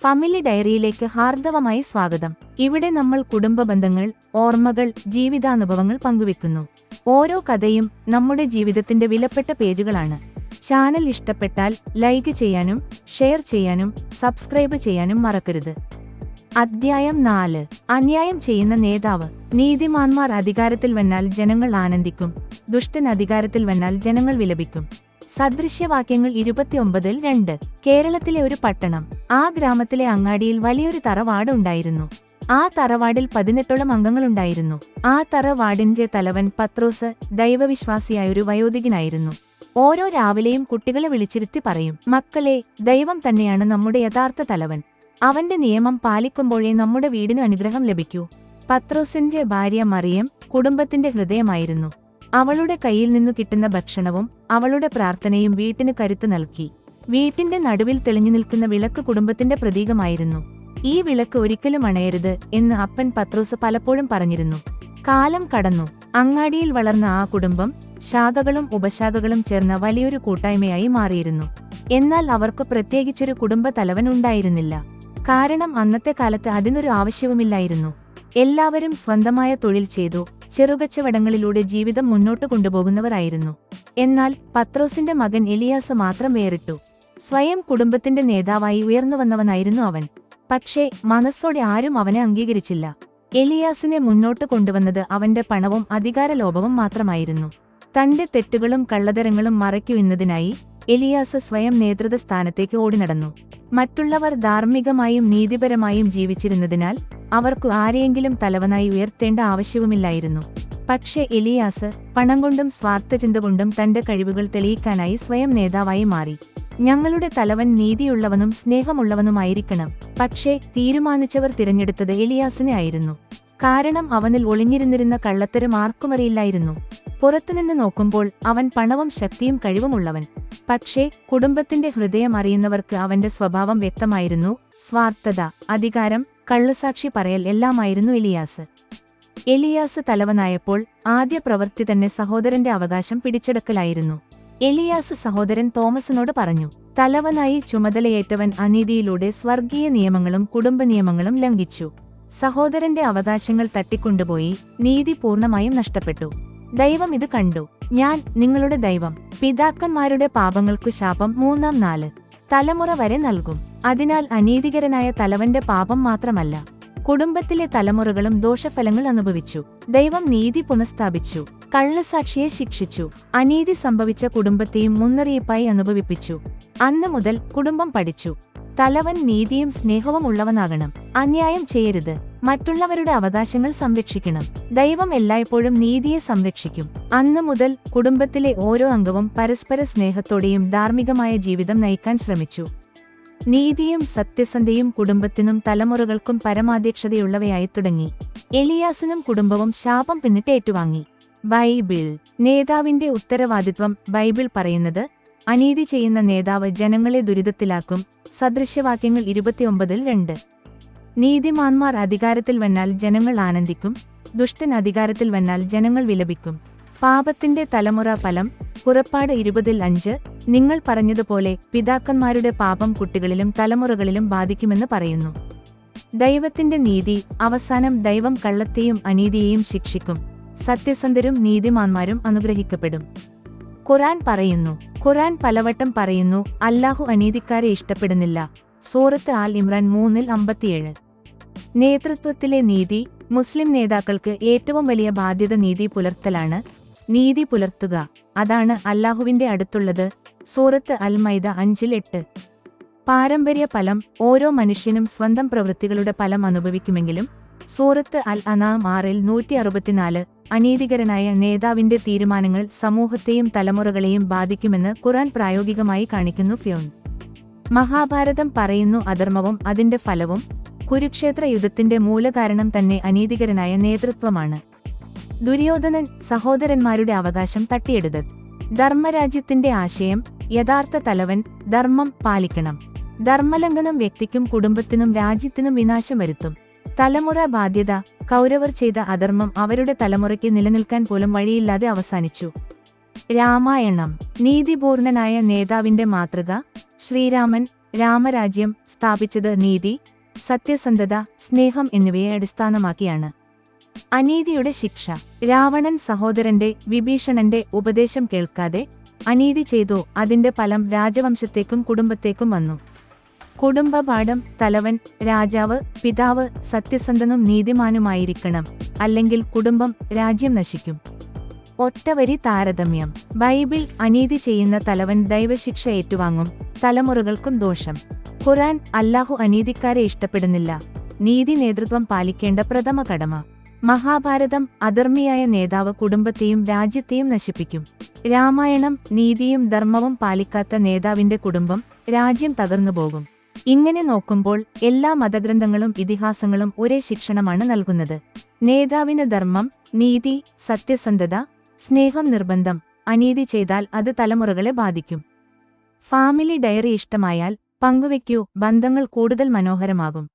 Family ഡയറിയിലേക്ക് ഹാർദവമായി സ്വാഗതം. ഇവിടെ നമ്മൾ കുടുംബ ബന്ധങ്ങൾ ഓർമ്മകൾ ജീവിതാനുഭവങ്ങൾ പങ്കുവെക്കുന്നു. ഓരോ കഥയും നമ്മുടെ ജീവിതത്തിന്റെ വിലപ്പെട്ട പേജുകളാണ്. ചാനൽ ഇഷ്ടപ്പെട്ടാൽ ലൈക്ക് ചെയ്യാനും ഷെയർ ചെയ്യാനും സബ്സ്ക്രൈബ് ചെയ്യാനും മറക്കരുത്. അധ്യായം നാല്. അന്യായം ചെയ്യുന്ന നേതാവ്. നീതിമാന്മാർ അധികാരത്തിൽ വന്നാൽ ജനങ്ങൾ ആനന്ദിക്കും. ദുഷ്ടൻ അധികാരത്തിൽ വന്നാൽ ജനങ്ങൾ വിലപിക്കും. സദൃശ്യവാക്യങ്ങൾ ഇരുപത്തിയൊമ്പതിൽ രണ്ട്. കേരളത്തിലെ ഒരു പട്ടണം. ആ ഗ്രാമത്തിലെ അങ്ങാടിയിൽ വലിയൊരു തറവാടുണ്ടായിരുന്നു ആ തറവാടിൽ പതിനെട്ടോളം അംഗങ്ങളുണ്ടായിരുന്നു. ആ തറവാടിന്റെ തലവൻ പത്രോസ് ദൈവവിശ്വാസിയായൊരു വയോധികനായിരുന്നു. ഓരോ രാവിലെയും കുട്ടികളെ വിളിച്ചിരുത്തി പറയും മക്കളെ ദൈവം തന്നെയാണ് നമ്മുടെ യഥാർത്ഥ തലവൻ. അവന്റെ നിയമം പാലിക്കുമ്പോഴേ നമ്മുടെ വീടിനു അനുഗ്രഹം ലഭിക്കൂ പത്രോസിന്റെ ഭാര്യ മറിയം കുടുംബത്തിന്റെ ഹൃദയമായിരുന്നു. അവളുടെ കയ്യിൽ നിന്നു കിട്ടുന്ന ഭക്ഷണവും അവളുടെ പ്രാർത്ഥനയും വീട്ടിന് കരുത്ത് നൽകി. വീട്ടിന്റെ നടുവിൽ തെളിഞ്ഞു നിൽക്കുന്ന വിളക്ക് കുടുംബത്തിന്റെ പ്രതീകമായിരുന്നു. ഈ വിളക്ക് ഒരിക്കലും അണയരുത് എന്ന് അപ്പൻ പത്രോസ് പലപ്പോഴും പറഞ്ഞിരുന്നു. കാലം കടന്നു. അങ്ങാടിയിൽ വളർന്ന ആ കുടുംബം ശാഖകളും ഉപശാഖകളും ചേർന്ന വലിയൊരു കൂട്ടായ്മയായി മാറിയിരുന്നു. എന്നാൽ അവർക്ക് പ്രത്യേകിച്ചൊരു കുടുംബ തലവൻ ഉണ്ടായിരുന്നില്ല. കാരണം അന്നത്തെ കാലത്ത് അതിനൊരു ആവശ്യവുമില്ലായിരുന്നു. എല്ലാവരും സ്വന്തമായ തൊഴിൽ ചെയ്തു ചെറുകച്ചവടങ്ങളിലൂടെ ജീവിതം മുന്നോട്ട് കൊണ്ടുപോകുന്നവരായിരുന്നു. എന്നാൽ പത്രോസിന്റെ മകൻ എലിയാസ് മാത്രം വേറിട്ടു. സ്വയം കുടുംബത്തിന്റെ നേതാവായി ഉയർന്നു വന്നവനായിരുന്നു അവൻ. പക്ഷേ മനസ്സോടെ ആരും അവനെ അംഗീകരിച്ചില്ല. എലിയാസിനെ മുന്നോട്ട് കൊണ്ടുവന്നത് അവന്റെ പണവും അധികാരലോഭവും മാത്രമായിരുന്നു. തന്റെ തെറ്റുകളും കള്ളതരങ്ങളും മറയ്ക്കുന്നതിനായി എലിയാസ് സ്വയം നേതൃത്വ സ്ഥാനത്തേക്ക് ഓടിനടന്നു മറ്റുള്ളവർ ധാർമ്മികമായും നീതിപരമായും ജീവിച്ചിരുന്നതിനാൽ അവർക്കു ആരെയെങ്കിലും തലവനായി ഉയർത്തേണ്ട ആവശ്യവുമില്ലായിരുന്നു. പക്ഷേ എലിയാസ് പണം കൊണ്ടും സ്വാർത്ഥചിന്ത കൊണ്ടും തന്റെ കഴിവുകൾ തെളിയിക്കാനായി സ്വയം നേതാവായി മാറി. ഞങ്ങളുടെ തലവൻ നീതിയുള്ളവനും സ്നേഹമുള്ളവനുമായിരിക്കണം. പക്ഷേ തീരുമാനിച്ചവർ തിരഞ്ഞെടുത്തത് എലിയാസിനെ ആയിരുന്നു. കാരണം അവനിൽ ഒളിഞ്ഞിരുന്നിരുന്ന കള്ളത്തരം ആർക്കുമറിയില്ലായിരുന്നു പുറത്തുനിന്ന് നോക്കുമ്പോൾ അവൻ പണവും ശക്തിയും കഴിവുമുള്ളവൻ. പക്ഷേ കുടുംബത്തിന്റെ ഹൃദയം അറിയുന്നവർക്ക് അവന്റെ സ്വഭാവം വ്യക്തമായിരുന്നു. സ്വാർത്ഥത അധികാരം കള്ളുസാക്ഷി പറയൽ എല്ലാമായിരുന്നു എലിയാസ്. എലിയാസ് തലവനായപ്പോൾ ആദ്യ പ്രവൃത്തി തന്നെ സഹോദരന്റെ അവകാശം പിടിച്ചെടുക്കലായിരുന്നു. എലിയാസ് സഹോദരൻ തോമസിനോട് പറഞ്ഞു തലവനായി ചുമതലയേറ്റവൻ അനീതിയിലൂടെ സ്വർഗീയ നിയമങ്ങളും കുടുംബ നിയമങ്ങളും ലംഘിച്ചു. സഹോദരന്റെ അവകാശങ്ങൾ തട്ടിക്കൊണ്ടുപോയി നീതി പൂർണമായും നഷ്ടപ്പെട്ടു. ദൈവം ഇത് കണ്ടു. ഞാൻ നിങ്ങളുടെ ദൈവം. പിതാക്കന്മാരുടെ പാപങ്ങൾക്കു ശാപം മൂന്നാം നാല്. തലമുറ വരെ നൽകും. അതിനാൽ അനീതികരനായ തലവന്റെ പാപം മാത്രമല്ല കുടുംബത്തിലെ തലമുറകളും ദോഷഫലങ്ങൾ അനുഭവിച്ചു. ദൈവം നീതി പുനഃസ്ഥാപിച്ചു കള്ളസാക്ഷിയെ ശിക്ഷിച്ചു അനീതി സംഭവിച്ച കുടുംബത്തെയും മുന്നറിയിപ്പായി അനുഭവിപ്പിച്ചു. അന്ന് മുതൽ കുടുംബം പഠിച്ചു. തലവൻ നീതിയും സ്നേഹവും ഉള്ളവനാകണം. അന്യായം ചെയ്യരുത്. മറ്റുള്ളവരുടെ അവകാശങ്ങൾ സംരക്ഷിക്കണം. ദൈവം എല്ലായ്പ്പോഴും നീതിയെ സംരക്ഷിക്കും. അന്ന് മുതൽ കുടുംബത്തിലെ ഓരോ അംഗവും പരസ്പര സ്നേഹത്തോടെയും ധാർമ്മികമായ ജീവിതം നയിക്കാൻ ശ്രമിച്ചു. നീതിയും സത്യസന്ധയും കുടുംബത്തിനും തലമുറകൾക്കും പരമാധ്യക്ഷതയുള്ളവയായി തുടങ്ങി. എലിയാസിനും കുടുംബവും ശാപം പിന്നിട്ട് ഏറ്റുവാങ്ങി. ബൈബിൾ. നേതാവിന്റെ ഉത്തരവാദിത്വം ബൈബിൾ പറയുന്നത് അനീതി ചെയ്യുന്ന നേതാവ് ജനങ്ങളെ ദുരിതത്തിലാക്കും. സദൃശ്യവാക്യങ്ങൾ ഇരുപത്തിയൊമ്പതിൽ രണ്ട്. നീതിമാന്മാർ അധികാരത്തിൽ വന്നാൽ ജനങ്ങൾ ആനന്ദിക്കും. ദുഷ്ടൻ അധികാരത്തിൽ വന്നാൽ ജനങ്ങൾ വിലപിക്കും. പാപത്തിന്റെ തലമുറ ഫലം. പുറപ്പാട് ഇരുപതിൽ അഞ്ച്. നിങ്ങൾ പറഞ്ഞതുപോലെ പിതാക്കന്മാരുടെ പാപം കുട്ടികളിലും തലമുറകളിലും ബാധിക്കുമെന്ന് പറയുന്നു. ദൈവത്തിന്റെ നീതി. അവസാനം ദൈവം കള്ളത്തെയും അനീതിയെയും ശിക്ഷിക്കും. സത്യസന്ധരും നീതിമാന്മാരും അനുഗ്രഹിക്കപ്പെടും. ഖുറാൻ പറയുന്നു ഖുറാൻ പലവട്ടം പറയുന്നു അല്ലാഹു അനീതിക്കാരെ ഇഷ്ടപ്പെടുന്നില്ല. സൂറത്ത് ആൽ ഇമ്രാൻ മൂന്നിൽ അമ്പത്തിയേഴ്. നേതൃത്വത്തിലെ നീതി മുസ്ലിം നേതാക്കൾക്ക് ഏറ്റവും വലിയ ബാധ്യത നീതി പുലർത്തലാണ്. നീതി പുലർത്തുക അതാണ് അല്ലാഹുവിന്റെ അടുത്തുള്ളത് സൂറത്ത് അൽ മൈദ അഞ്ചിൽ എട്ട്. പാരമ്പര്യ ഫലം ഓരോ മനുഷ്യനും സ്വന്തം പ്രവൃത്തികളുടെ ഫലം അനുഭവിക്കുമെങ്കിലും സൂറത്ത് അൽ അനാം ആറിൽ നൂറ്റി അറുപത്തിനാല് അനീതികരനായ നേതാവിന്റെ തീരുമാനങ്ങൾ സമൂഹത്തെയും തലമുറകളെയും ബാധിക്കുമെന്ന് ഖുറാൻ പ്രായോഗികമായി കാണിക്കുന്നു ഫ്യോൺ മഹാഭാരതം പറയുന്നു അധർമ്മവും അതിന്റെ ഫലവും കുരുക്ഷേത്ര യുദ്ധത്തിന്റെ മൂലകാരണം തന്നെ അനീതികരനായ നേതൃത്വമാണ്. ദുര്യോധനൻ സഹോദരന്മാരുടെ അവകാശം തട്ടിയെടുത് ധർമ്മരാജ്യത്തിന്റെ ആശയം യഥാർത്ഥ തലവൻ ധർമ്മം പാലിക്കണം. ധർമ്മലംഘനം വ്യക്തിക്കും കുടുംബത്തിനും രാജ്യത്തിനും വിനാശം വരുത്തും. തലമുറ ബാധ്യത. കൗരവർ ചെയ്ത അധർമ്മം അവരുടെ തലമുറയ്ക്ക് നിലനിൽക്കാൻ പോലും വഴിയില്ലാതെ അവസാനിച്ചു. രാമായണം. നീതിപൂർണനായ നേതാവിന്റെ മാതൃക ശ്രീരാമൻ രാമരാജ്യം സ്ഥാപിച്ചത് നീതി സത്യസന്ധത സ്നേഹം എന്നിവയെ അടിസ്ഥാനമാക്കിയാണ്. അനീതിയുടെ ശിക്ഷ. രാവണൻ സഹോദരന്റെ വിഭീഷണന്റെ ഉപദേശം കേൾക്കാതെ അനീതി ചെയ്തു അതിന്റെ ഫലം രാജവംശത്തേക്കും കുടുംബത്തേക്കും വന്നു. കുടുംബപാഠം തലവൻ രാജാവ് പിതാവ് സത്യസന്ധനും നീതിമാനുമായിരിക്കണം. അല്ലെങ്കിൽ കുടുംബം രാജ്യം നശിക്കും. ഒറ്റവരി താരതമ്യം. ബൈബിൾ അനീതി ചെയ്യുന്ന തലവൻ ദൈവശിക്ഷ ഏറ്റുവാങ്ങും. തലമുറകൾക്കും ദോഷം. ഖുറാൻ അല്ലാഹു അനീതിക്കാരെ ഇഷ്ടപ്പെടുന്നില്ല. നീതി നേതൃത്വം പാലിക്കേണ്ട പ്രഥമ കടമ. മഹാഭാരതം അധർമ്മിയായ നേതാവ് കുടുംബത്തെയും രാജ്യത്തെയും നശിപ്പിക്കും. രാമായണം നീതിയും ധർമ്മവും പാലിക്കാത്ത നേതാവിന്റെ കുടുംബം രാജ്യം തകർന്നുപോകും. ഇങ്ങനെ നോക്കുമ്പോൾ എല്ലാ മതഗ്രന്ഥങ്ങളും ഇതിഹാസങ്ങളും ഒരേ ശിക്ഷണമാണ് നൽകുന്നത്. നേതാവിന് ധർമ്മം നീതി സത്യസന്ധത സ്നേഹം നിർബന്ധം അനീതി ചെയ്താൽ അത് തലമുറകളെ ബാധിക്കും. ഫാമിലി ഡയറി ഇഷ്ടമായാൽ പങ്കുവെക്കൂ ബന്ധങ്ങൾ കൂടുതൽ മനോഹരമാകും.